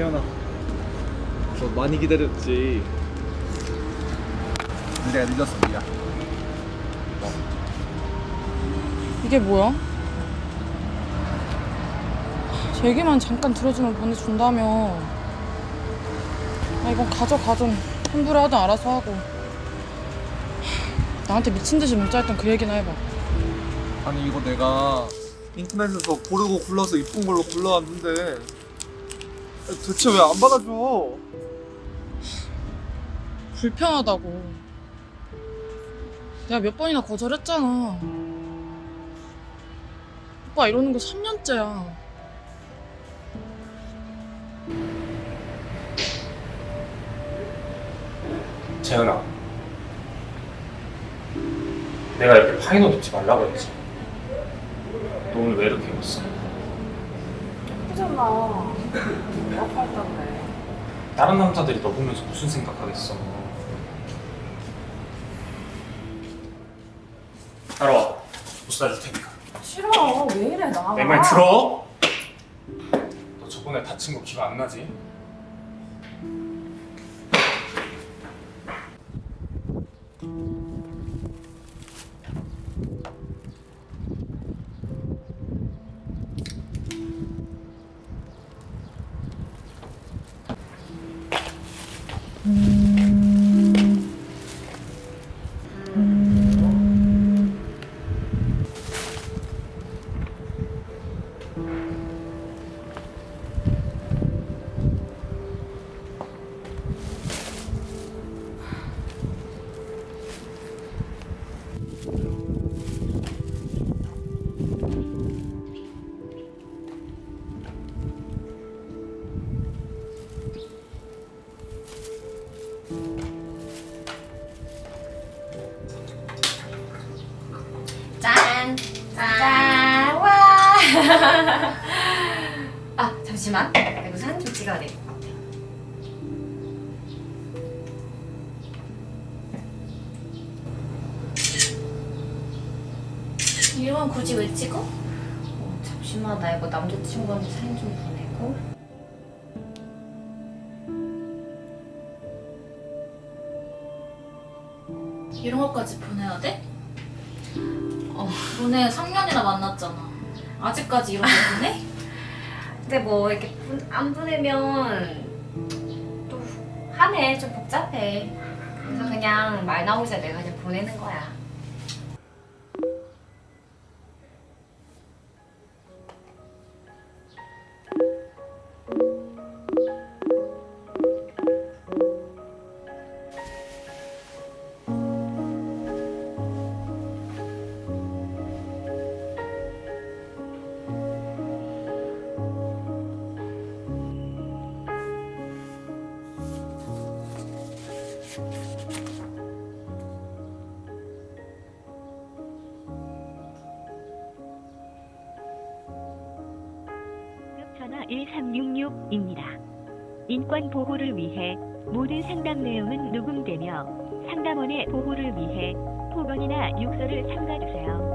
태연아 저 많이 기다렸지 내가 늦었어 미안 이게 뭐야? 제 얘기만 잠깐 들어주면 보내준다며. 아, 이건 가져가든 환불을 하든 알아서 하고. 나한테 미친 듯이 문자했던 그 얘기나 해봐. 아니 이거 내가 인터넷에서 고르고 골라서 이쁜 걸로 골라왔는데 대체 왜 안 받아줘 불편하다고. 내가 몇 번이나 거절했잖아. 오빠 이러는 거 3년째야. 재현아 내가 이렇게 파인옷 입지 말라고 했지 너 오늘 왜 이렇게 입었어? 예쁘잖아. 다른 남자들이 너 보면서 무슨 생각하겠어 따라와 옷 사줄 테니까 싫어. 왜 이래 나. 내 말 들어? 너 저번에 다친 거 기억 안 나지? 짠. 짠. 와. 아 잠시만. 나 이거 사진 좀 찍어야 될 것 같아. 건 굳이 왜 찍어? 어, 잠시만 나 이거 남자친구한테 사진 좀 보내고. 이런 것까지 보내야 돼? 어, 너네 3년이나 만났잖아. 아직까지 이런 거 보내? 근데 뭐 이렇게 분- 안 보내면 또 하네 좀 복잡해. 그래서 그냥 말 나오자 내가 그냥 보내는 거야. 전화 1366입니다. 인권 보호를 위해 모든 상담 내용은 녹음되며 상담원의 보호를 위해 폭언이나 욕설을 삼가주세요.